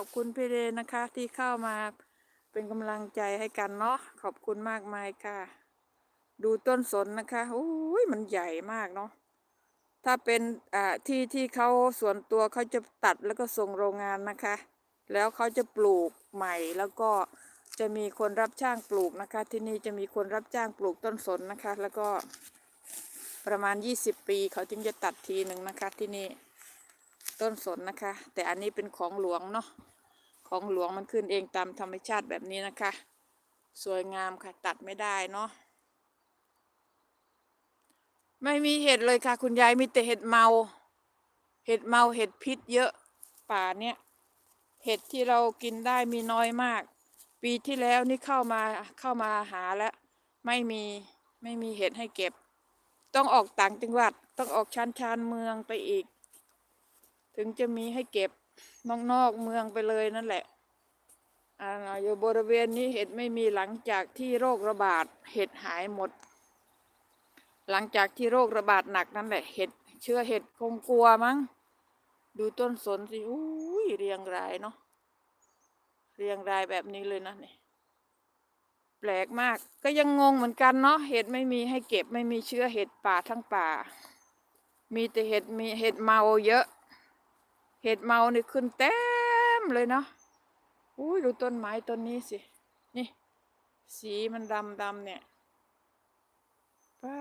ขอบคุณพี่เรนนะคะ ที่เข้ามาเป็นกำลังใจให้กันเนาะขอบคุณมากมายค่ะ ดูต้นสนนะคะโอ้ยมันใหญ่มากเนาะถ้าเป็นอ่าที่ที่เขาส่วนตัวเขาจะตัดแล้วก็ส่งโรงงานนะคะ แล้วเขาจะปลูกใหม่แล้วก็จะมีคนรับจ้างปลูกนะคะ ที่นี่จะมีคนรับจ้างปลูกต้นสนนะคะ แล้วก็ประมาณ 20 ปีเขาจึงจะตัดทีหนึ่งนะคะที่นี่ ต้นสนนะคะ แต่อันนี้เป็นของหลวงเนาะของหลวงมันขึ้นเองตามธรรมชาติแบบนี้นะคะ สวยงามค่ะตัดไม่ได้เนาะไม่มีเห็ดเลยค่ะ คุณยายมีแต่เห็ดเมา เห็ดเมาเห็ดพิษเยอะป่าเนี้ยเห็ดที่เรากินได้มีน้อยมาก ปีที่แล้วนี่เข้ามาเข้ามาหาแล้ว ไม่มีไม่มีเห็ดให้เก็บ ต้องออกต่างจังหวัดต้องออกชานชานเมืองไปอีก ถึงจะมีให้เก็บนอกนอกเมืองไปเลยนั่นแหละอ่าอยู่บริเวณนี้เห็ดไม่มีหลังจากที่โรคระบาดเห็ดหายหมด หลังจากที่โรคระบาดหนักนั่นแหละเห็ดเชื้อเห็ดคงกลัวมั้ง ดูต้นสนสิอุ้ยเรียงรายเนาะเรียงรายแบบนี้เลยนะเนี่ยแปลกมากก็ยังงงเหมือนกันเนาะเห็ดไม่มีให้เก็บไม่มีเชื้อเห็ดป่าทั้งป่า มีแต่เห็ดมีเห็ดเมาเยอะ เห็ดเมานี่ขึ้นเต็มเลยเนาะอุ้ยดูต้นไม้ต้นนี้สิ นี่ สีมันดำดำเนี่ยปั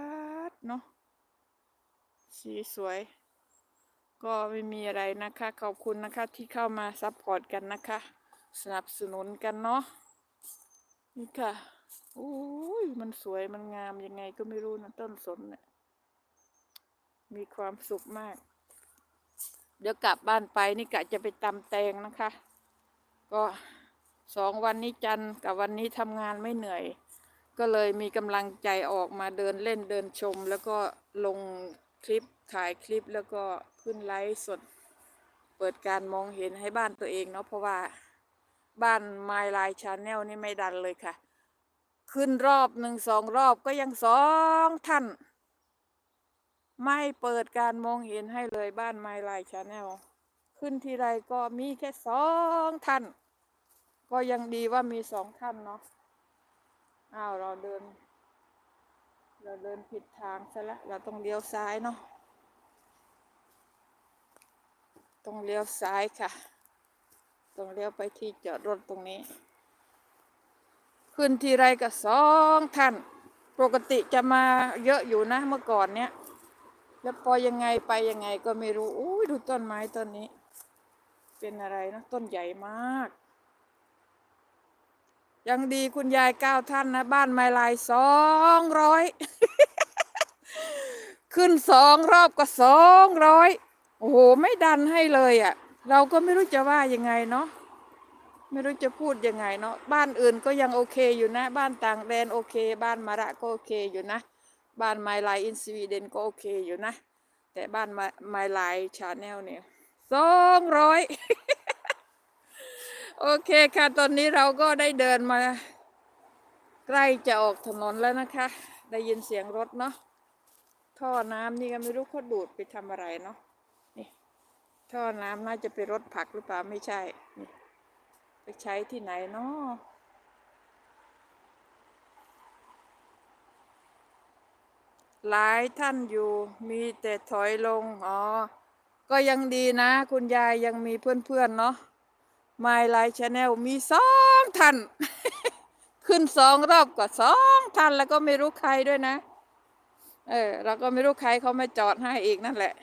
ดเนาะ สีสวย ก็ไม่มีอะไรนะคะ ขอบคุณนะคะที่เข้ามาซัพพอร์ตกันนะคะ สนับสนุนกันเนาะ นี่ค่ะโอ้ยมันสวยมันงามยังไงก็ไม่รู้นะต้นสนเนี่ยมีความสุขมาก เดี๋ยวกลับบ้านไปนี่กะจะไปตำแตงนะคะ ก็สองวันนี้จันทร์กับวันนี้ทำงานไม่เหนื่อย ก็เลยมีกำลังใจออกมาเดินเล่นเดินชม แล้วก็ลงคลิปถ่ายคลิปแล้วก็ขึ้นไลฟ์สด เปิดการมองเห็นให้บ้านตัวเองเนาะเพราะว่าบ้าน My Line Channel นี่ไม่ดันเลยค่ะ ขึ้นรอบหนึ่งสองรอบก็ยังสองท่าน ไม่เปิดการมองเห็นให้เลยบ้าน My Line Channel ขึ้นทีไรก็มีแค่สองท่าน ก็ยังดีว่ามีสองท่านเนาะอ้าวเราเดิน เราเดินผิดทางซะแล้วเราต้องเลี้ยวซ้ายเนาะต้องเลี้ยวซ้ายค่ะต้องเลี้ยวไปที่จอดรถตรงนี้ ขึ้นทีไรก็สองท่าน ปกติจะมาเยอะอยู่นะเมื่อก่อนเนี้ย แล้วพอยังไงไปยังไงก็ไม่รู้อุ้ยดูต้นไม้ต้นนี้ เป็นอะไรนะต้นใหญ่มาก ยังดีคุณยายเก้าท่านนะ บ้านไม้ลายสองร้อยขึ้นสองรอบก็สองร้อยโอ้โห ไม่ดันให้เลยอะ่ะ เราก็ไม่รู้จะว่ายังไงเนาะไม่รู้จะพูดยังไงเนาะบ้านอื่นก็ยังโอเคอยู่นะ บ้านต่างแดนโอเค บ้านมาระก็โอเคอยู่นะ บ้านไมลอินสวีเดนก็โอเคอยู่นะ แต่บ้านไมลชาแนลเนี่ยสองร้อยโอเคค่ะ ตอนนี้เราก็ได้เดินมา ใกล้จะออกถนนแล้วนะคะ ได้ยินเสียงรถเนาะท่อน้ำนี่ก็ไม่รู้เขาดูดไปทำอะไรเนาะนี่ท่อน้ำน่าจะไปรถผักหรือเปล่าไม่ใช่ ไปใช้ที่ไหนเนาะ หลายท่านอยู่มีแต่ถอยลง อ๋อ ก็ยังดีนะ คุณยายยังมีเพื่อนๆเนาะ My Life Channel มีสองท่าน ขึ้นสองรอบก็สองท่านแล้วก็ไม่รู้ใครด้วยนะ เออ เราก็ไม่รู้ใครเขามาจอดให้อีกนั่นแหละ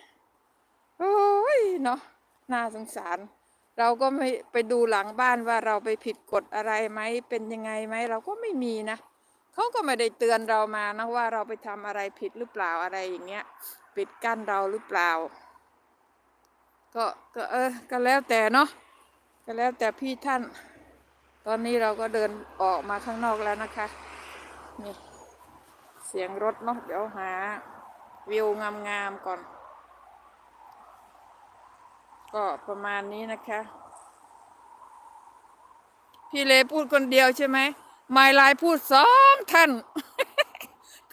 โอ้ยเนาะน่าสงสาร เราก็ไม่ไปดูหลังบ้านว่าเราไปผิดกฎอะไรไหมเป็นยังไงไหมเราก็ไม่มีนะ เขาก็ไม่ได้เตือนเรามานะว่าเราไปทำอะไรผิดหรือเปล่าอะไรอย่างเงี้ยปิดกั้นเราหรือเปล่า ก็ก็เออก็แล้วแต่เนาะก็แล้วแต่พี่ท่าน ตอนนี้เราก็เดินออกมาข้างนอกแล้วนะคะนี่เสียงรถเนาะเดี๋ยวหาวิวงามๆก่อน ก็ประมาณนี้นะคะ พี่เลพูดคนเดียวใช่ไหม ไมลายพูดสองท่าน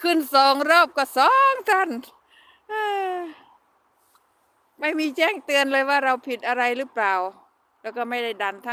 ขึ้นสองรอบก็สองท่านไม่มีแจ้งเตือนเลยว่าเราผิดอะไรหรือเปล่า แล้วก็ไม่ได้ดันทั้ง